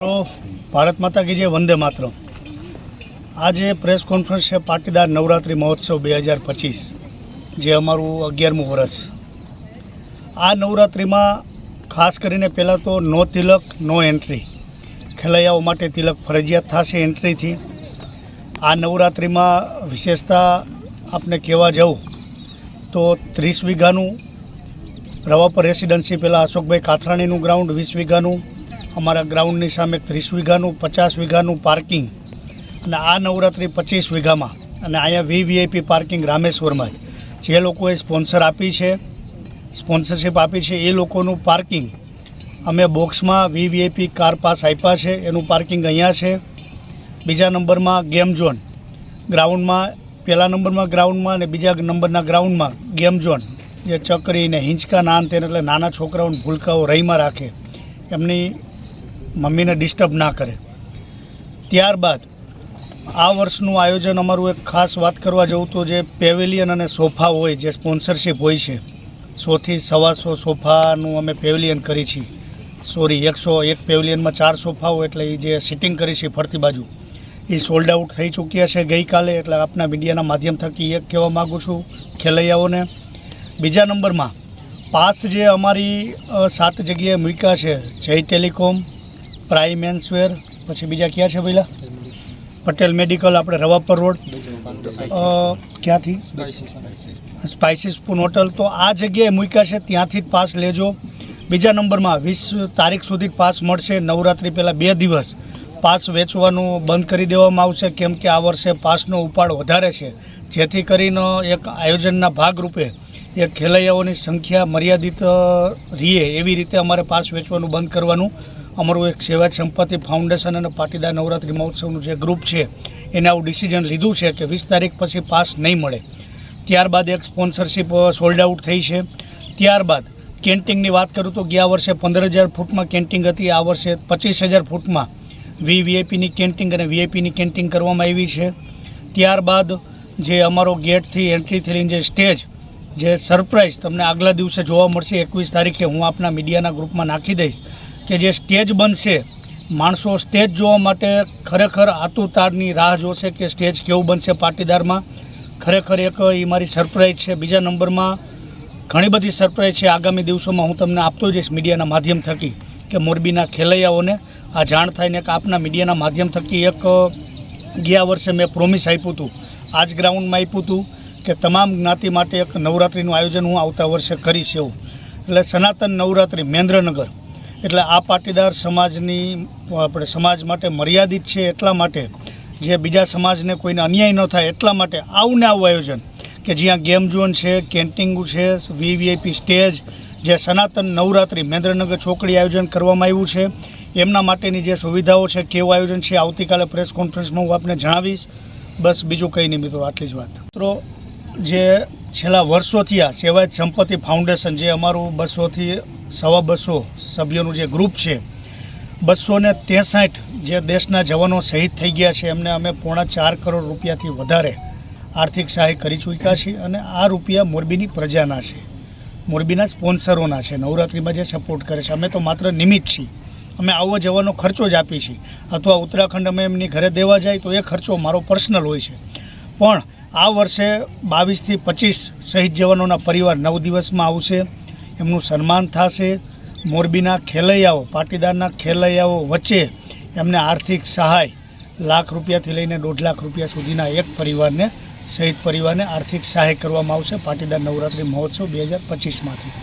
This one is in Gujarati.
ભારત માતા કી જે વંદે માત્ર આજે પ્રેસ કોન્ફરન્સ છે પાટીદાર નવરાત્રિ મહોત્સવ બે હજાર પચીસ, જે અમારું અગિયારમું વર્ષ. આ નવરાત્રિમાં ખાસ કરીને પહેલાં તો નો તિલક, નો એન્ટ્રી. ખેલૈયાઓ માટે તિલક ફરજિયાત થશે એન્ટ્રીથી. આ નવરાત્રિમાં વિશેષતા આપને કહેવા જાઉં તો ત્રીસ વીઘાનું, રવાપર રેસિડન્સી પહેલાં અશોકભાઈ કાથરાણીનું ગ્રાઉન્ડ, વીસ વીઘાનું અમારા ગ્રાઉન્ડની સામે ત્રીસ વીઘાનું, પચાસ વીઘાનું પાર્કિંગ અને આ નવરાત્રિ પચીસ વીઘામાં અને અહીંયા વી વીઆઈપી પાર્કિંગ રામેશ્વરમાં જે. લોકોએ સ્પોન્સર આપી છે, સ્પોન્સરશિપ આપી છે, એ લોકોનું પાર્કિંગ અમે બોક્સમાં વીવીઆઈપી કાર પાસ આપ્યા છે, એનું પાર્કિંગ અહીંયા છે. બીજા નંબરમાં ગેમ ઝોન ગ્રાઉન્ડમાં, પહેલા નંબરમાં ગ્રાઉન્ડમાં અને બીજા નંબરના ગ્રાઉન્ડમાં ગેમ ઝોન. જે ચકરી ને હિંચકા નાન તેને એટલે નાના છોકરાઓને ભૂલકાઓ રહીમાં રાખે. એમની મમ્મીને ડિસ્ટર્બ ના કરે. ત્યારબાદ આ વર્ષનું આયોજન અમારું એક ખાસ વાત કરવા જવું તો જે પેવેલિયન અને સોફા હોય, જે સ્પોન્સરશિપ હોય છે, સોથી સવાસો સોફાનું અમે પેવેલિયન કરી છીએ. સોરી એકસો એક પેવેલિયનમાં ચાર સોફા હોય એટલે એ જે સિટિંગ કરી છે ફરતી બાજુ એ સોલ્ડ આઉટ થઈ ચૂક્યા છે ગઈકાલે, એટલે આપના મીડિયાના માધ્યમ થકી એક કહેવા માગું છું ખેલૈયાઓને. બીજા નંબરમાં, પાસ જે અમારી સાત જગ્યાએ મૂક્યા છે, જય ટેલિકોમ પ્રાઇમ મેન્સવેર પછી બીજા ક્યાં છે પહેલાં પટેલ મેડિકલ, આપણે રવાપર રોડ. ક્યાંથી? Spicy spoon hotel. તો આ જગ્યાએ મૂક્યા છે, ત્યાંથી જ પાસ લેજો. બીજા નંબરમાં વીસ તારીખ સુધી પાસ મળશે, નવરાત્રિ પહેલાં બે દિવસ. પાસ વેચવાનું બંધ કરી દેવામાં આવશે, કેમ કે આ વર્ષે પાસનો ઉપાડ વધારે છે. જેથી કરીને એક આયોજનના ભાગરૂપે એ ખેલૈયાઓની સંખ્યા મર્યાદિત રહીએ એવી રીતે અમારે પાસ વેચવાનું, બંધ કરવાનું. અમારું એક સેવા સંપત્તિ ફાઉન્ડેશન અને પાટીદાર નવરાત્રિ મહોત્સવનું જે ગ્રુપ છે, એને આવું ડિસિઝન લીધું છે કે વીસ તારીખ પછી પાસ નહીં મળે. ત્યારબાદ એક સ્પોન્સરશિપ સોલ્ડ આઉટ થઈ છે. ત્યારબાદ કેન્ટિંગની વાત કરું તો ગયા વર્ષે પંદર હજાર ફૂટમાં કેન્ટિંગ હતી, આ વર્ષે પચીસ હજાર ફૂટમાં વી વીઆઈપીની કેન્ટિંગ અને વીઆઈપીની કેન્ટિંગ કરવામાં આવી છે. ત્યારબાદ જે અમારો ગેટથી એન્ટ્રી થઈને જે સ્ટેજ જે સરપ્રાઇઝ તમને આગલા દિવસે જોવા મળશે, એકવીસ તારીખે હું આપના મીડિયાના ગ્રુપમાં નાખી દઈશ કે જે સ્ટેજ બનશે, માણસો સ્ટેજ જોવા માટે ખરેખર આતુરતાની રાહ જોશે કે સ્ટેજ કેવું બનશે પાટીદારમાં. ખરેખર એક એ મારી સરપ્રાઇઝ છે. બીજા નંબરમાં ઘણી બધી સરપ્રાઇઝ છે. આગામી દિવસોમાં હું તમને આપતો જઈશ મીડિયાના માધ્યમ થકી કે મોરબીના ખેલૈયાઓને. આ જાણ થાય ને કે આપના મીડિયાના માધ્યમ થકી એક ગયા વર્ષે મેં પ્રોમિસ આપ્યું હતું. આ જ ગ્રાઉન્ડમાં આપ્યું હતું. કે તમામ જ્ઞાતિ માટે એક નવરાત્રિનું આયોજન હું આવતા વર્ષે કરીશ એવું. એટલે સનાતન નવરાત્રિ મેન્દ્રનગર. એટલે આ પાટીદાર સમાજની, આપણે સમાજ માટે મર્યાદિત છે એટલા માટે, જે બીજા સમાજને કોઈને અન્યાય ન થાય એટલા માટે આવું ને આવું આયોજન, કે જ્યાં ગેમ ઝોન છે કેન્ટિંગ છે, વીવીઆઈપી સ્ટેજ, જે સનાતન નવરાત્રિ મેન્દ્રનગર ચોકડી આયોજન કરવામાં આવ્યું છે. એમના માટેની જે સુવિધાઓ છે, કેવું આયોજન છે, આવતીકાલે પ્રેસ કોન્ફરન્સમાં હું આપને જણાવીશ. બસ બીજું કંઈ નહીં મિત્રો, આટલી જ વાત. મિત્રો જે છેલ્લા વર્ષોથી આ સેવાયત સંપત્તિ ફાઉન્ડેશન જે અમારું બસોથી સવા બસો સભ્યોનું જે ગ્રુપ છે, બસો ને ત્રેસઠ જે દેશના જવાનો શહીદ થઈ ગયા છે, એમને અમે પોણા ચાર કરોડ રૂપિયાથી વધારે આર્થિક સહાય કરી ચૂક્યા છીએ અને આ રૂપિયા મોરબીની પ્રજાના છે. મોરબીના સ્પોન્સરોના છે, નવરાત્રિમાં જે સપોર્ટ કરે છે. અમે તો માત્ર નિમિત્ત છીએ. અમે આવવા જવાનો ખર્ચો જ આપીએ છીએ. અથવા ઉત્તરાખંડ અમે એમની ઘરે દેવા જાય તો એ ખર્ચો મારો પર્સનલ હોય છે. પણ આ વર્ષે બાવીસથી પચીસ શહીદ જવાનોના પરિવાર નવ દિવસમાં આવશે. એમનું સન્માન થશે. મોરબીના ખેલૈયાઓ, પાટીદારના ખેલૈયાઓ વચ્ચે એમને આર્થિક સહાય લાખ રૂપિયાથી લઈને દોઢ લાખ રૂપિયા સુધીના એક પરિવારને, શહીદ પરિવારને આર્થિક સહાય કરવામાં આવશે પાટીદાર નવરાત્રિ મહોત્સવ બે હજાર પચીસમાંથી.